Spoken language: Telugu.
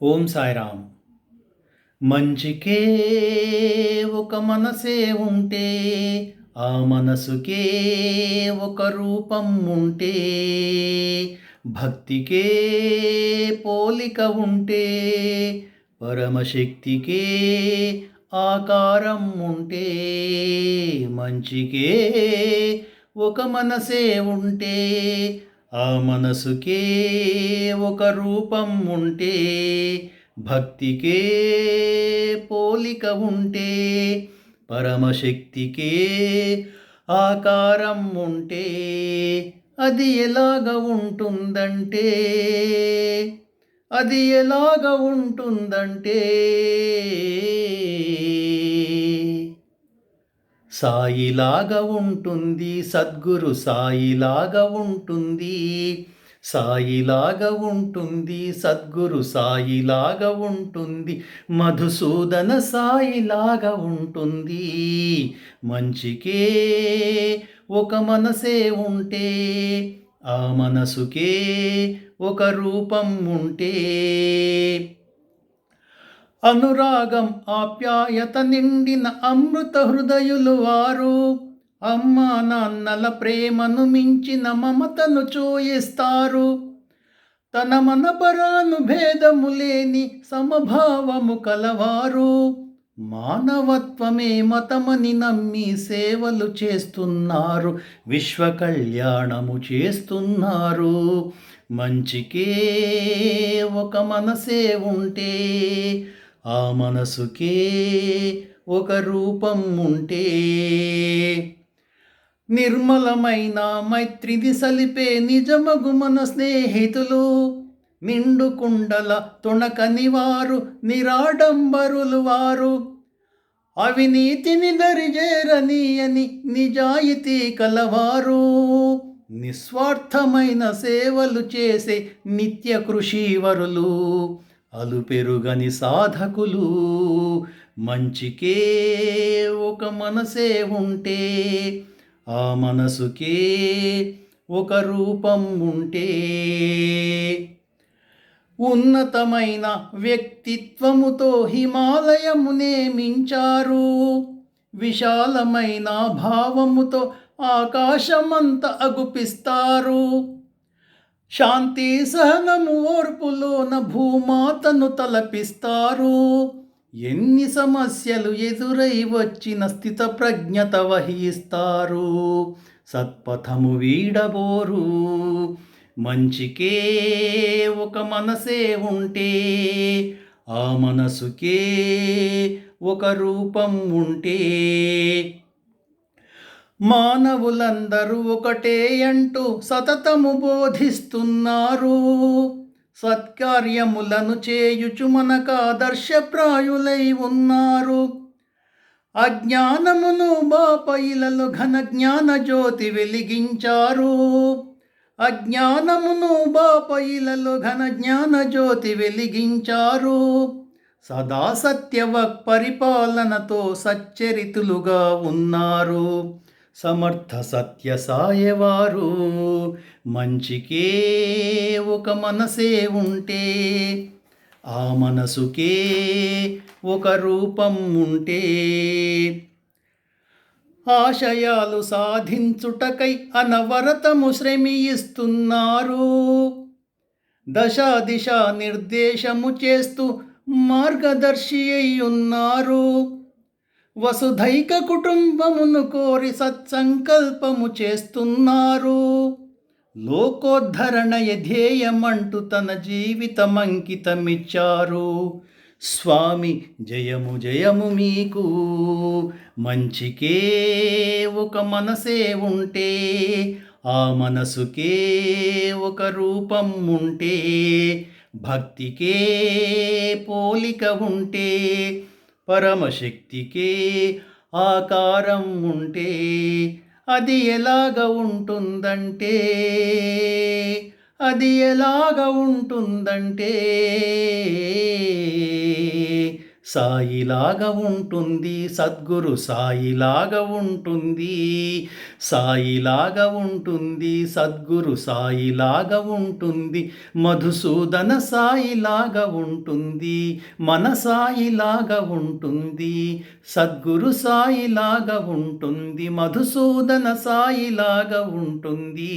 ఓం సాయిరామ్. మంచికే ఒక మనసే ఉంటే ఆ మనసుకే ఒక రూపం ఉంటే భక్తికే పోలిక ఉంటే పరమశక్తికే ఆకారం ఉంటే మంచికే ఒక మనసే ఉంటే ఆ మనసుకే ఒక రూపం ఉంటే భక్తికే పోలిక ఉంటే పరమశక్తికే ఆకారం ఉంటే అది ఎలాగ ఉంటుందంటే అది ఎలాగ ఉంటుందంటే సాయిలాగా ఉంటుంది సద్గురు సాయిలాగా ఉంటుంది. సాయిలాగా ఉంటుంది సద్గురు సాయిలాగా ఉంటుంది. మధుసూదన సాయిలాగా ఉంటుంది. మంచికే ఒక మనసే ఉంటే ఆ మనసుకే ఒక రూపం ఉంటే. అనురాగం ఆప్యాయత నిండిన అమృత హృదయులు వారు. అమ్మా నాన్నల ప్రేమను మించిన మమతను చూయిస్తారు. తన మనపరాను భేదము లేని సమభావము కలవారు. మానవత్వమే మతమని నమ్మి సేవలు చేస్తున్నారు. విశ్వ కళ్యాణము చేస్తున్నారు. మంచికే ఒక మనసే ఉంటే ఆ మనసుకే ఒక రూపం ఉంటే. నిర్మలమైన మైత్రిది సలిపే నిజమగు మన స్నేహితులు. నిండు కుండల తుణకని వారు నిరాడంబరులు వారు. అవినీతిని దరిజేరని అని నిజాయితీ కలవారు. నిస్వార్థమైన సేవలు చేసే నిత్య కృషివరులు. అలుపెరుగని సాధకులు మంచికే ఒక మనసే ఉంటే ఆ మనసుకే ఒక రూపం ఉంటే. ఉన్నతమైన వ్యక్తిత్వముతో హిమాలయమునే మించారు విశాలమైన భావముతో ఆకాశమంత అగుపిస్తారు. శాంతి సహనము ఓర్పులోన భూమాతను తలపిస్తారు. ఎన్ని సమస్యలు ఎదురై వచ్చిన స్థిత ప్రజ్ఞత వహిస్తారు. సత్పథము వీడబోరు. మంచికే ఒక మనసే ఉంటే ఆ మనసుకే ఒక రూపం ఉంటే. మానవులందరూ ఒకటే అంటూ సతతము బోధిస్తున్నారు. సత్కార్యములను చేయుచు మనకు ఆదర్శప్రాయులై ఉన్నారు. అజ్ఞానమును బాపైలలు ఘన జ్ఞాన జ్యోతి వెలిగించారు. అజ్ఞానమును బాపైలలు ఘన జ్ఞాన జ్యోతి వెలిగించారు. సదా సత్యవక్ పరిపాలనతో సచ్చరితులుగా ఉన్నారు. సమర్థ సత్య సాయవారు. మంచికే ఒక మనసే ఉంటే ఆ మనసుకే ఒక రూపం ఉంటే. ఆశయాలు సాధించుటకై అనవరతము శ్రమిస్తున్నారు దశ దిశ నిర్దేశము చేస్తూ మార్గదర్శి అయ్యున్నారు. వసుధైక కుటుంబమును కోరి సత్సంకల్పము చేస్తున్నారు. లోకోద్ధరణ ధ్యేయమంటూ తన జీవితం అంకితమిచ్చారు స్వామి జయము జయము మీకు. మంచికే ఒక మనసే ఉంటే ఆ మనసుకే ఒక రూపం ఉంటే భక్తికే పోలిక ఉంటే పరమశక్తికే ఆకారం ఉంటే అది ఎలాగ ఉంటుందంటే అది ఎలాగ ఉంటుందంటే సాయిలాగా ఉంటుంది సద్గురు సాయిలాగా ఉంటుంది సాయిలాగా ఉంటుంది సద్గురు సాయిలాగా ఉంటుంది మధుసూదన సాయిలాగా ఉంటుంది మన సాయిలాగా ఉంటుంది సద్గురు సాయిలాగా ఉంటుంది మధుసూదన సాయిలాగా ఉంటుంది.